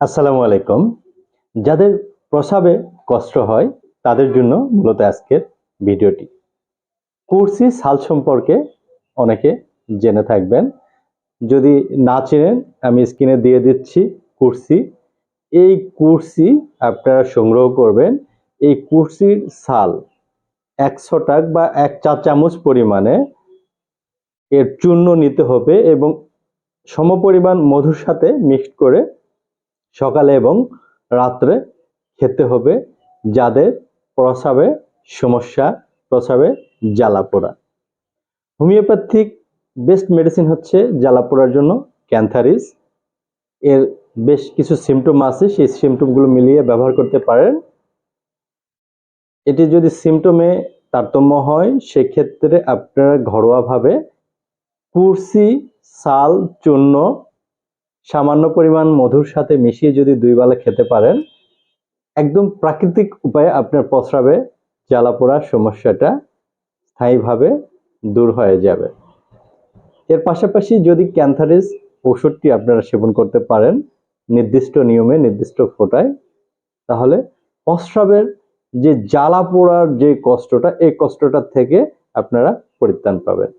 আসসালামু আলাইকুম। যাদের প্রসাবে কষ্ট হয়, তাদের জন্য মূলত আজকের ভিডিওটি। কুর্সি সাল সম্পর্কে অনেকে জেনে থাকবেন। যদি না চেনেন, আমি স্ক্রিনে দিয়ে দিচ্ছি কুর্সি। এই কুর্সি আপনারা সংগ্রহ করবেন। এই কুর্সির সাল একশো টাক বা এক চা চামচ পরিমাণে এর চূর্ণ নিতে হবে এবং সমপরিমাণ মধুর সাথে মিক্সড করে সকালে এবং রাত্রে খেতে হবে যাদের প্রসাবে সমস্যা, প্রসাবে জ্বালা পোড়া হোমিওপ্যাথিক বেস্ট মেডিসিন হচ্ছে জ্বালা পোড়ার জন্য ক্যান্থারিস। এর বেশ কিছু সিমটম আছে, সেই সিমটমগুলো মিলিয়ে ব্যবহার করতে পারেন। এটি যদি সিমটমে তারতম্য হয়, সেক্ষেত্রে আপনারা ঘরোয়াভাবে কুরসি, সাল, চূর্ণ সামান্য পরিমাণ মধুর সাথে মিশিয়ে যদি দুই বেলা খেতে পারেন, একদম প্রাকৃতিক উপায়ে আপনার প্রস্রাবে জ্বালা পোড়ার সমস্যাটা স্থায়ীভাবে দূর হয়ে যাবে। এর পাশাপাশি যদি ক্যান্থারিস ওষুধটি আপনারা সেবন করতে পারেন নির্দিষ্ট নিয়মে, নির্দিষ্ট ফোটায়, তাহলে প্রস্রাবের যে জ্বালা পোড়ার যে কষ্টটা, এই কষ্টটা থেকে আপনারা পরিত্রাণ পাবেন।